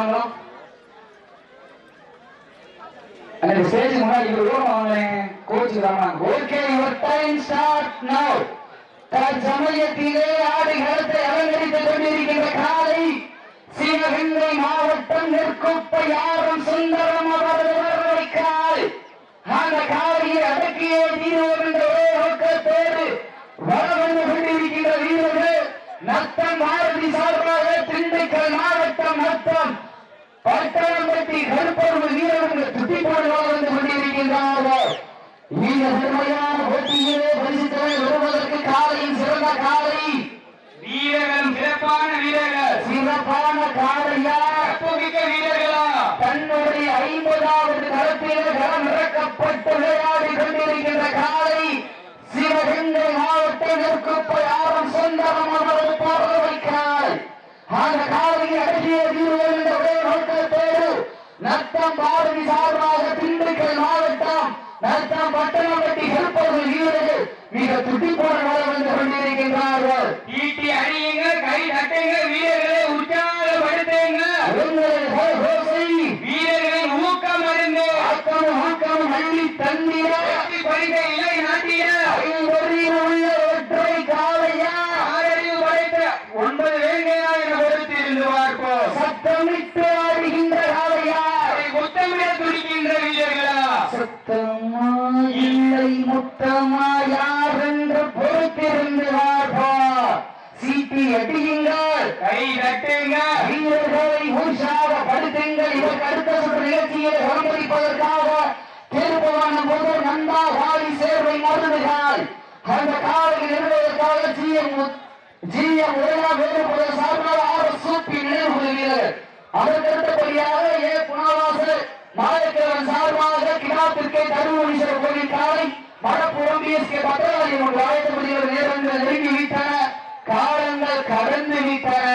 வாங்கலாம் அந்த ஸ்டேஜ் முன்னாடி ஒரு ரூம் வாங்கினேன். கோச் தான் okay your time start now தற்சமயத்திலே ஆடுகளத்தை அலங்கரித்துக் கொண்டிருக்கின்ற காலை சிவகங்கை மாவட்டம் நெற்குப்பை யாரும் சுந்தரம் அவரது வரவழைக்கால் அந்த காலையை அடக்கியே தீர்வோம் என்ற ஒரே நோக்கத்தோடு வரவந்து கொண்டிருக்கின்ற வீரர்கள் நத்தம் பாரதி சார்பாக திண்டுக்கல் மாவட்டம் நத்தம் கருப்பொருள் வீரர்கள் துட்டி போடுவார் வந்து கொண்டிருக்கின்றார்கள். இந்த பெருமையான போட்டியிலே பரிசுத்தலை வருவதற்கு காலையின் சிறந்த காலை. வீரர்களும் சிறப்பான வீரர்கள். சிறப்பான காலையா? கற்புமிக்க வீரர்களா? தன்னுடைய ஐம்பதாவது களத்திலே களம் இறக்கப்பட்டு விளையாடி கொண்டிருக்கின்ற காலை சிவகங்கை மாவட்டம் நெற்குப்பை ஆரம் சொந்தம் அவரது பார்வைக்கால் அந்த காலையை அடக்கிய வீரர்கள் என்ற ஒரே நோக்கத்தோடு நத்தம் பாரதி சார்பாக திண்டுக்கல் மாவட்டம் நத்தம் பட்டணப்பட்டி செல்பவர்கள் வீரர்கள். மிக துடிப்போட சத்தமா இல்லை முத்தமா யார் என்று பொறுத்திருந்து வார்பா சீட்டி அடியுங்கள் கை தட்டுங்க வீரர்களை உற்சாகப்படுத்துங்கள். இதற்கு அடுத்த சுற்று நிகழ்ச்சியை அனுமதிப்பதற்காக திருப்பவன போது நந்தா வாரி சேர்வை மருந்துகள் அந்த காலையில் நிறுவதற்காக ஜிஎம் ஜிஎம் உதயா வேறுபட சார்பாக கிடாத்திற்கே தருவீஸ்வரர் கோவில் காலை மடப்புறம் பிஎஸ்கே பத்திரகாளி ஒன்று அழைத்தபடியாக நேரங்கள் நெருங்கி விட்டன. காலங்கள் கடந்து விட்டன.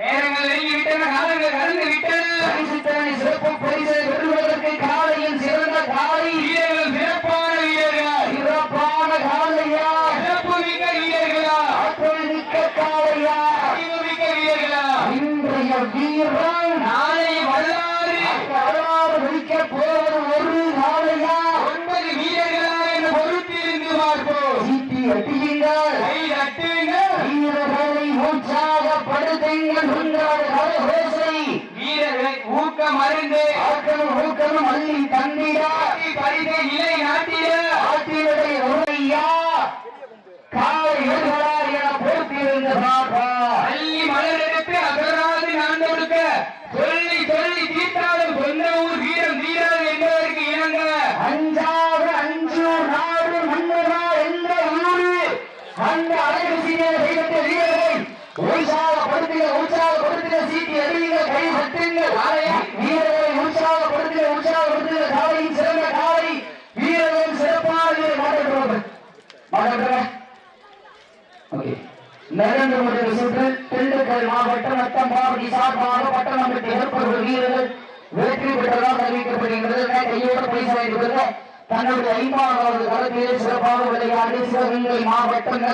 நேரங்கள் நெருங்கி விட்டன காலங்கள் கடந்து விட்டன. சிறப்பு பரிசை பெறுவதற்கு காலையின் சிறந்த காலை. வீரர்கள் சிறப்பான வீரர்கள். சிறப்பான காலையா. சிறப்பு மிக்க வீரர்களா. ஆற்றல் மிக்க காலையா. அறிவு மிக்க வீரர்களா. இன்றைய வீரன் பார்ப்போம் சீட்டி அடியுங்கள் கை தட்டுங்க வீரர்களை உற்சாகப்படுத்துங்கள் கரகோசை. வீரர்களை ஊக்கம் அருந்து ஆக்கமும் ஊக்கமும் அள்ளி தந்திடா உற்சாகப்படுத்துக உற்சாகப்படுத்துக சீட்டி அறியுங்க கை தட்டுங்கள் வீரர்களை உற்சாகப்படுத்துக உற்சாகப்படுத்துக காலையின் சிறந்த காலை. வீரர்கள் சிறப்பாக மாற்றப்படுவார்கள் மாற்றப்படுவார்கள் ஓகே. நரேந்திர மோடி சுற்று திண்டுக்கல் மாவட்டம் நத்தம் பாரதி சார்பாக பட்டணம்பட்டி ஏற்படுகிற வீரர்கள் வெற்றி பெற்றதாக அறிவிக்கப்படுகின்றது. கையோட பரிசு வாங்கி தன்னுடைய ஐம்பதாவது களத்திலே சிறப்பாக விளையாடி சிவகங்கை மாவட்டம்